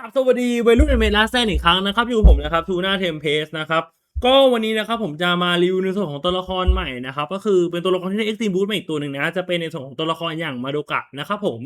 กับสวัสดีวัยรุ่นอเมริกาแซนอีกครั้งนะครับอยู่ผมนะครับทูน่าเทมเพสนะครับก็วันนี้นะครับผมจะมารีวิวในส่วนของตัวละครใหม่นะครับก็คือเป็นตัวละครที่ได้เอ็กซ์ตรีมบูทมาอีกตัวหนึ่งนะจะเป็นในส่วนของตัวละครอย่างมาโดกะนะครับผม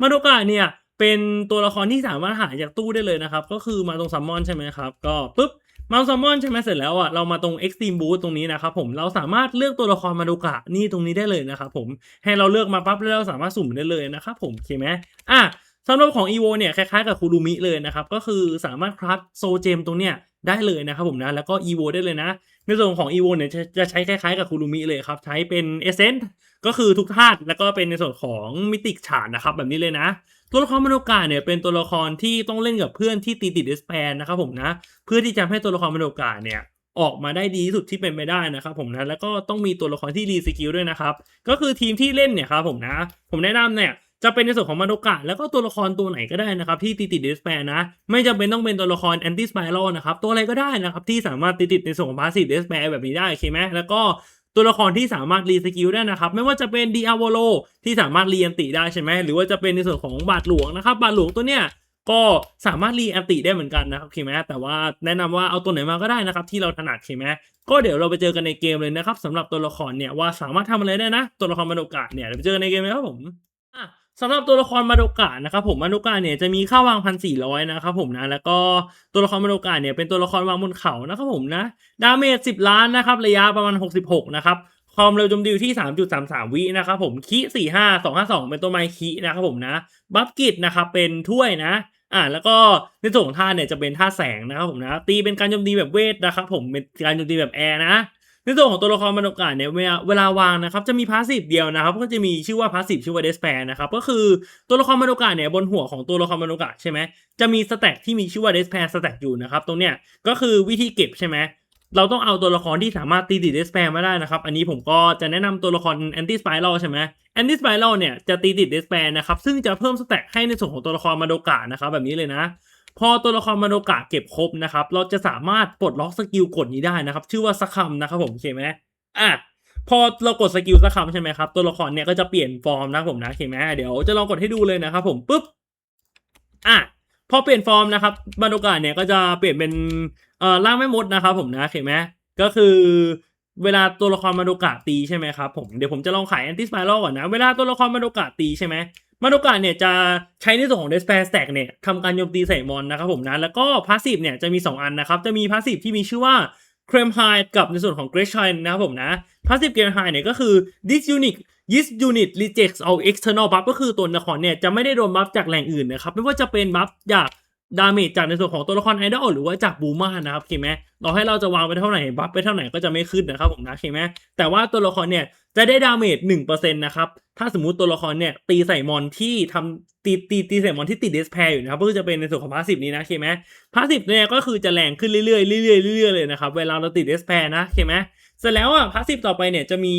มาโดกะเนี่ยเป็นตัวละครที่สามารถหาจากตู้ได้เลยนะครับก็คือมาตรงซัมมอนใช่ไหมครับก็ปุ๊บมาซัมมอนใช่ไหมเสร็จแล้วอะเรามาตรง Extreme Boost ตรงนี้นะครับผมเราสามารถเลือกตัวละครมาโดกะนี่ตรงนี้ได้เลยนะครับผมให้เราเลือกมาปั๊บแล้วเราสามารถสุ่มได้เลยนะครับผมโอเคไหมอะ สำหรับของ EVO เนี่ยคล้ายๆกับคูรูมิเลยนะครับ ก็คือสามารถคราฟโซเจมตรงเนี้ยได้เลยนะครับผมนะ แล้วก็ EVO ได้เลยนะ ในส่วนของ EVO เนี่ยจะจะใช้คล้ายๆกับคูรูมิเลยครับ ใช้เป็น Essence ก็คือทุกธาตุแล้วก็เป็นในส่วนของมิติฉานนะครับแบบนี้เลยนะตัวละครมโนกาเนี่ยเป็นตัวละครที่ต้องเล่นกับเพื่อนที่ตีติดเอสแปนนะครับผมนะ เพื่อที่จะให้ตัวละครมโนกาเนี่ยออกมาได้ดีที่สุดที่เป็นไปได้นะครับผมนะแล้วก็ต้องมีตัวละครที่รีสกิลด้วยนะครับ ก็คือทีมที่เล่นเนี่ยครับผมนะ ผมแนะนำเนี่ย จะเป็นในส่วนของมาโดกะแล้วก็ตัวละครตัวไหนก็ได้นะครับที่ติดติดเดสแปนะไม่จำเป็นต้องเป็นตัวละครแอนตี้สไปรัลนะครับตัวอะไรก็ได้นะครับที่สามารถติดติดในส่วนของพาสซีฟเดสแปแบบนี้ได้โอเคไหมแล้วก็ตัวละครที่สามารถรีสกิลได้นะครับ ไม่ว่าจะเป็นดีอาโวโลที่สามารถรีอันติได้ใช่ไหมหรือว่าจะเป็นในส่วนของบาทหลวงนะครับบาทหลวงตัวเนี้ยก็สามารถรีอันติได้เหมือนกันนะครับโอเคไหมแต่ว่าแนะนำว่าเอาตัวไหนมาก็ได้นะครับ ที่เราถนัดโอเคไหมก็เดี๋ยวเราไปเจอกันในเกมเลยนะครับสำหรับตัวละครเนี่ยว่าสามารถทำอะไรได้นะ ตัวละครมโดกะเนี่ยเดี๋ยวไปเจอกันในเกมเลยครับผมอะ สำหรับตัวละครมาโดกะนะครับผมมาโดกะเนี่ยจะมีค่าวางพันสี่ร้อยนะครับผมนะแล้วก็ตัวละครมาโดกะเนี่ยเป็นตัวละครวางบนเขานะครับผมนะดาเมจสิบล้านนะครับระยะประมาณหกสิบหกนะครับความเร็วโจมตีอยู่ที่สามจุดสามสามวินะครับผมคีสี่ห้าสองห้าสองเป็นตัวไมค์คีนะครับผมนะบัฟกิตนะครับเป็นถ้วยนะอ่าแล้วก็ในส่วนของท่าเนี่ยจะเป็นท่าแสงนะครับผมนะตีเป็นการโจมตีแบบเวทนะครับผมเป็นการโจมตีแบบแอร์นะ ในส่วนของตัวละครมนุษย์กาเนี่ยเวลาเวลาวางนะครับจะมีพาสซีฟเดียวนะครับก็จะมีชื่อว่าพาสซีฟชื่อว่าเดสแปนะครับก็คือตัวละครมนุษย์กาเนี่ยบนหัวของตัวละครมนุษย์กาใช่ไหมจะมีสแต็กที่มีชื่อว่าเดสแปสแต็กอยู่นะครับตรงเนี้ยก็คือวิธีเก็บใช่ไหมเราต้องเอาตัวละครที่สามารถตีติดเดสแปมาได้นะครับ อันนี้ผมก็จะแนะนำตัวละครแอนตี้สไปรัลใช่ไหมแอนตี้สไปรัลเนี่ยจะตีติดเดสแปนะครับซึ่งจะเพิ่มสแต็กให้ในส่วนของตัวละครมาโดกะนะครับแบบนี้เลยนะ พอตัวละครมโดกะเก็บครบนะครับ เราจะสามารถปลดล็อกสกิลกดนี้ได้นะครับ ชื่อว่าสักคำนะครับผมโอเคไหมอะพอเรากดสกิลสักคำใช่ไหมครับ ตัวละครเนี่ยก็จะเปลี่ยนฟอร์มนะผมนะเห็นไหมเดี๋ยวจะลองกดให้ดูเลยนะครับผมปุ๊บอะพอเปลี่ยนฟอร์มนะครับบรรยากาศเนี่ยก็จะเปลี่ยนเป็นเอ่อร่างแม่มดนะครับผมนะเห็นไหมก็คือเวลาตัวละครมาโดกะตีใช่ไหมครับผมเดี๋ยวผมจะลองขายแอนติสไปรัลก่อนนะ เวลาตัวละครมาโดกะตีใช่ไหม มาโดกะเนี่ยจะใช้ในส่วนของ d e s p a i r Stack เนี่ยทำการโจมตีใส่มอนนะครับผมนะแล้วก็พาสซีฟเนี่ยจะมี 2 อันนะครับ จะมีพาสซีฟที่มีชื่อว่าเครมไฮกับในส่วนของ g r e s h i n นะครับผมนะ Passive g r e s h i n เนี่ยก็คือ this unit this unit rejects all external buff ก็คือตัวละครเนี่ยจะไม่ได้โดนบัฟจากแหล่งอื่นนะครับไม่ว่าจะเป็นบัฟจากดาเมจจากในส่วนของตัวละครไอดอลหรือว่าจากบูมานะครับโอเคไหมเราให้เราจะวางไปเท่าไหร่บัฟไปเท่าไหร่ก็จะไม่ขึ้นนะครับผมนะโอเคไหมแต่ว่าตัวละครเนี่ย จะได้ดาเมจหนึ่งเปอร์เซ็นต์นะครับ ถ้าสมมุติตัวละครเนี่ยตีใส่มอนที่ทำตีตีตีใส่มอนที่ติดเดสแพร์อยู่นะครับ ก็จะเป็นในส่วนของพาสซีฟนี้นะโอเคไหมพาสซีฟเนี่ยก็คือจะแรงขึ้นเรื่อยๆเรื่อยๆเรื่อยๆเลยนะครับ เวลาเราติดเอสแพร์นะเข้าไหมเสร็จแล้วอะพาสซีฟต่อไปเนี่ยจะมี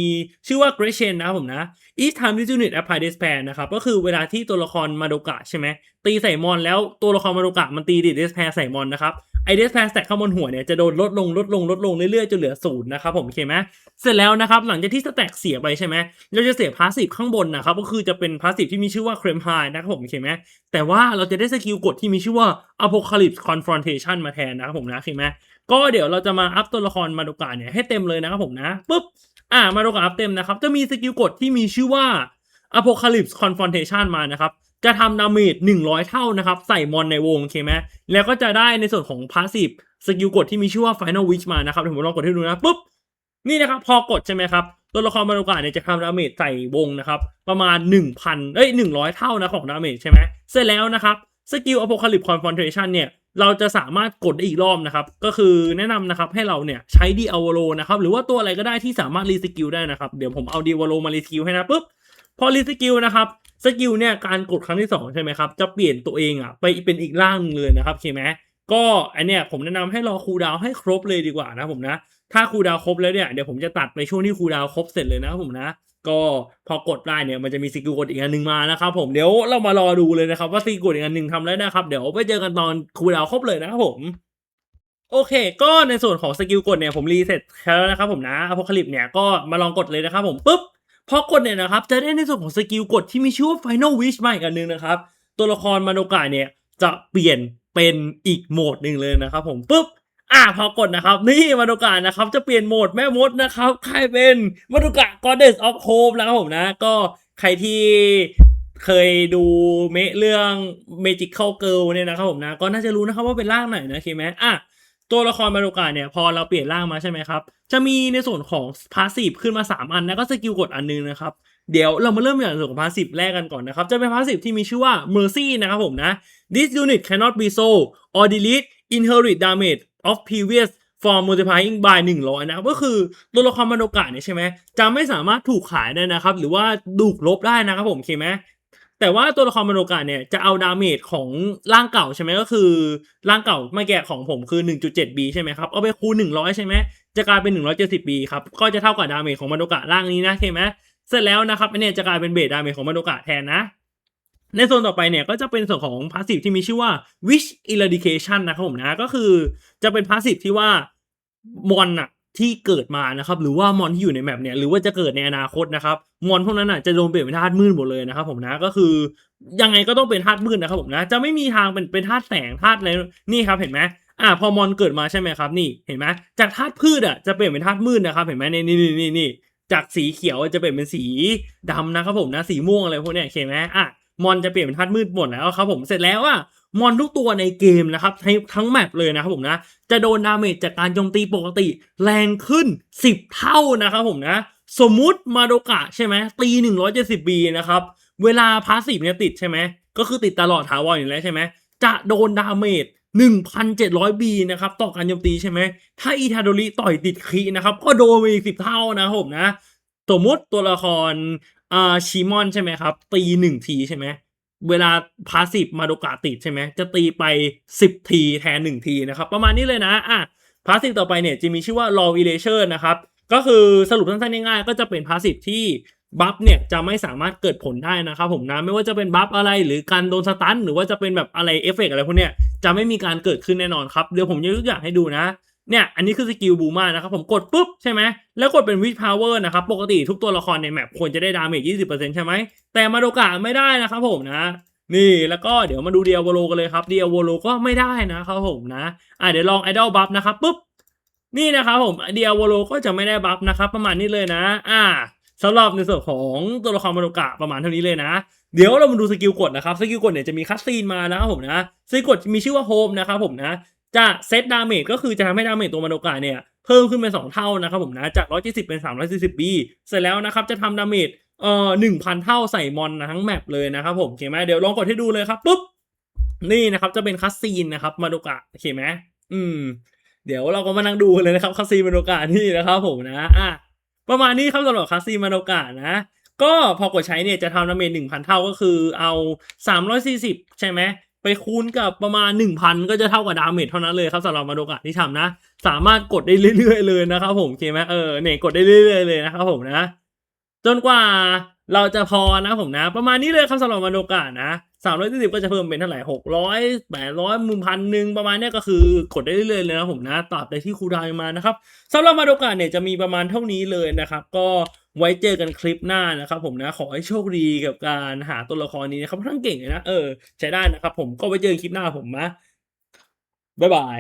ชื่อว่า g r a c i a n นะครับผมนะ each time this unit apply despair นะครับก็คือเวลาที่ตัวละครมาโดกะใช่ไหมตีใส่มอนแล้วตัวละครมาโดกะมันตีดิดเดสแพร์ใส่มอนนะครับ ไอเดสแพร์แตกข้างบนหัวเนี่ยจะโดนลดลงลดลงลดลงเรื่อยๆจนเหลือศูนย์นะครับผมโอเคไหมเสร็จแล้วนะครับหลังจากที่สแต็กเสียไปใช่ไหมเราจะเสียพาสซีฟข้างบนนะครับก็คือจะเป็นพาสซีฟที่มีชื่อว่า c r e m high นะครับผมโอเคไหมแต่ว่าเราจะได้สกิลกดที่มีชื่อว่า Apocalypse Confrontation มาแทนนะครับผมนะเห็นไหมก็เดี๋ยวเราจะมาอัพตัวละครมาโดกาเนี่ยให้เต็มเลยนะครับผมนะปุ๊บอ่ามาโดกาอัพเต็มนะครับจะมีสกิลกดที่มีชื่อว่า Apocalypse Confrontation มานะครับ จะทำดาเมจ100 เท่านะครับ ใส่มอนในวงโอเคไหมแล้วก็จะได้ในส่วนของ Passive สกิลกดที่มีชื่อว่า Final Wish มานะครับเดี๋ยวผมลองกดให้ดูนะปุ๊บนี่นะครับพอกดใช่ไหมครับตัวละครมาโดกาเนี่ยจะทำดาเมจใส่วงนะครับประมาณ 1,000เอ้ย100 เท่านะของดาเมจใช่ไหมเสร็จแล้วนะครับสกิล Apocalypse Confrontation เนี่ยเราจะสามารถกดได้อีกรอบนะครับ ก็คือแนะนำนะครับให้เราเนี่ยใช้ดีอวโลนะครับ หรือว่าตัวอะไรก็ได้ที่สามารถรีสกิลได้นะครับ เดี๋ยวผมเอาดีอวโลมารีสกิลให้นะปุ๊บ พอรีสกิลนะครับ สกิลเนี่ยการกดครั้งที่ 2 ใช่ไหมครับ จะเปลี่ยนตัวเองอะไปเป็นอีกร่างหนึงเลยนะครับโอเคไหมก็อันเนี้ยผมแนะนำให้รอคูดาวให้ครบเลยดีกว่านะผมนะ ถ้าคูดาวครบแล้วเนี่ยเดี๋ยวผมจะตัดไปช่วงที่คูดาวครบเสร็จเลยนะครับผมนะก็พอกดได้เนี่ยมันจะมีสกิลกดอีกอันหนึ่งมานะครับผมเดี๋ยวเรามารอดูเลยนะครับว่าสกิลกดอีกอันหนึ่งทำแล้วนะครับเดี๋ยวไปเจอกันตอนคูดาวครบเลยนะครับผมโอเค ก็ในส่วนของสกิลกดเนี่ยผมรีเซ็ตแล้วนะครับผมนะอพอคลิปเนี่ยก็มาลองกดเลยนะครับผมปุ๊บ พอกดเนี่ยนะครับจะได้ในส่วนของสกิลกดที่มีชื่อว่า Final Wish มาอีกอันหนึงนะครับ ตัวละครมาโนกะเนี่ยจะเปลี่ยนเป็นอีกโหมดหนึ่งเลยนะครับผมปุ๊บอะพอกดนะครับ นี่มาดูกะนะครับจะเปลี่ยนโหมดแม่มดนะครับใครเป็นมาดูกะ Goddess of Hope นะครับผมนะ ก็ใครที่เคยดูเมเรื่อง Magical Girl เนี่ยนะครับผมนะ ก็น่าจะรู้นะครับว่าเป็นร่างไหนนะโอเคไหมอะ ตัวละครมาดูกะเนี่ยพอเราเปลี่ยนร่างมาใช่ไหมครับ จะมีในส่วนของพาสซีฟขึ้นมา 3 อันนะก็สกิลกดอันนึงนะครับ เดี๋ยวเรามาเริ่มจากส่วนของพาสซีฟแรกกันก่อนนะครับ จะเป็นพาสซีฟที่มีชื่อว่า Mercy นะครับผมนะ This unit cannot be sold or delete inherit damage of previous form multiplying by 100 นะครับก็คือตัวละครมโนกะเนี่ยใช่ไหมจะไม่สามารถถูกขายได้นะครับ หรือว่าดูกลบได้นะครับผมโอเคไหม แต่ว่าตัวละครมโนกะเนี่ยจะเอาดาเมจของร่างเก่าใช่ไหมก็คือร่างเก่าเมื่อกี้ของผมคือ 1.7b ใช่ไหมครับเอาไปคูณ100 ใช่ไหมจะกลายเป็น 170b ครับก็จะเท่ากับดาเมจของมโนกะร่างนี้นะใช่ไหมเสร็จแล้วนะครับเนี้ยจะกลายเป็นเบสดาเมจของมโนกะแทนนะ ในโซนต่อไปเนี่ยก็จะเป็นส่วนของพาสซีฟที่มีชื่อว่า wish eradication นะครับผมนะก็คือจะเป็นพาสซีฟที่ว่ามอนอะ ที่เกิดมานะครับหรือว่ามอนที่อยู่ในแมปเนี่ยหรือว่าจะเกิดในอนาคตนะครับมอนพวกนั้นอะจะโดนเปลี่ยนเป็นธาตุมืดหมดเลยนะครับผมนะก็คือยังไงก็ต้องเป็นธาตุมืดนะครับผมนะจะไม่มีทางเป็นเป็นธาตุแสงธาตุอะไรนี่ครับเห็นไหมอ่าพอมอนเกิดมาใช่ไหมครับนี่เห็นไหมจากธาตุพืชอะจะเปลี่ยนเป็นธาตุมืดนะครับเห็นไหมนี่นี่นี่นี่จากสีเขียวจะเปลี่ยนเป็นสีดำนะครับผมนะสีม่วงอะไรพวกเนี้ยเห็นไหมอะมอนจะเปลี่ยนเป็นธาตุมืดหมดแล้วครับผมเสร็จแล้วอะ มอนทุกตัวในเกมนะครับทั้งแมปเลยนะครับผมนะ จะโดนดาเมจจากการโจมตีปกติแรงขึ้น 10 เท่านะครับผมนะ สมมุติมาโดกะใช่ไหมตี170บีนะครับ เวลาพาสซีฟเนี่ยติดใช่ไหม ก็คือติดตลอดถาวรอยู่แล้วใช่ไหม จะโดนดาเมจ1,700 บีนะครับ ต่อการโจมตีใช่ไหม ถ้าอีทาโดริต่อยติดคีนะครับ ก็โดนไปอีกสิบเท่านะครับผมนะ สมมุติตัวละครอ่าชิมอนใช่ไหมครับ ตีหนึ่งทีใช่ไหม เวลาพาสซีฟมาโดกาติดใช่ไหมจะตีไปสิบทีแทนหนึ่งทีนะครับ ประมาณนี้เลยนะอะพาสซีฟต่อไปเนี่ยจะมีชื่อว่า law relation นะครับก็คือสรุปสั้นๆง่ายๆก็จะเป็นพาสซีฟที่บัฟเนี่ยจะไม่สามารถเกิดผลได้นะครับผมนะไม่ว่าจะเป็นบัฟอะไรหรือการโดนสตันหรือว่าจะเป็นแบบอะไรเอฟเฟกอะไรพวกเนี้ยจะไม่มีการเกิดขึ้นแน่นอนครับเดี๋ยวผมยกตัวอย่างให้ดูนะ เนี่ยอันนี้คือสกิลบูมานะครับผมกดปุ๊บใช่ไหมแล้วกดเป็นวิ h พาวเวอร์นะครับปกติทุกตัวละครในแมปควรจะได้ดาเมจ20%ใช่ไหมแต่มาโดกะไม่ได้นะครับผมนะนี่แล้วก็เดี๋ยวมาดูเดียโวโลกันเลยครับเดียโวโลก็ไม่ได้นะครับผมนะอะเดี๋ยวลองไอดอลบัฟนะครับปุ๊บนี่นะครับผมเดียโวโลก็จะไม่ได้บัฟนะครับประมาณนี้เลยนะ อ่าสำหรับในส่วนของตัวละครมาโดกะประมาณเท่านี้เลยนะ เดี๋ยวเรามาดูสกิลกดนะครับสกิลกดเนี่ยจะมีคัสซีนมานะครับผมนะสกิลกดมีชื่อว่าโฮมนะครับผมนะ จะเซตดาเมจก็คือจะทำให้ดาเมจตัวมาโดกะเนี่ยเพิ่มขึ้นเป็น 2 เท่านะครับผมนะจาก 170 เป็น 340บีเสร็จแล้วนะครับจะทำดาเมจเอ่อ1,000 เท่าใส่มอนทั้งแมปเลยนะครับผมโอเคไหมเดี๋ยวลองกดให้ดูเลยครับปุ๊บนี่นะครับจะเป็นคัสซีนนะครับมาโดกะโอเคไหมอืม เดี๋ยวเราก็มานั่งดูเลยนะครับคัสซีนมาโดกะนี่นะครับผมนะอะประมาณนี้ครับสำหรับคัสซีนมาโดกะนะก็พอกดใช้เนี่ยจะทำดาเมจ1,000 เท่าก็คือเอา 340 ใช่ไหม ไปคูณกับประมาณ 1,000 ก็จะเท่ากับดาเมจเท่านั้นเลยครับสำหรับมาโดกะที่ทำนะ สามารถกดได้เรื่อยๆเลยนะครับผมโอเคไหมเออเนี่ยกดได้เรื่อยๆเลยนะครับผมนะ จนกว่าเราจะพอนะผมนะ ประมาณนี้เลยครับสำหรับมาโดกะนะ340ก็จะเพิ่มเป็นเท่าไหร่600 800มุมพันหนึ่งประมาณนี้ก็คือกดได้เรื่อยๆเลยนะผมนะตราบใดที่ครูดาวมานะครับสำหรับมาโดกะเนี่ยจะมีประมาณเท่านี้เลยนะครับ ก็ ไว้เจอกันคลิปหน้านะครับผมนะขอให้โชคดีกับการหาตัวละครนี้นะครับทั้งเก่งเลยนะเออใช้ได้นะครับผมก็ไว้เจอกันคลิปหน้าผมนะบ๊ายบาย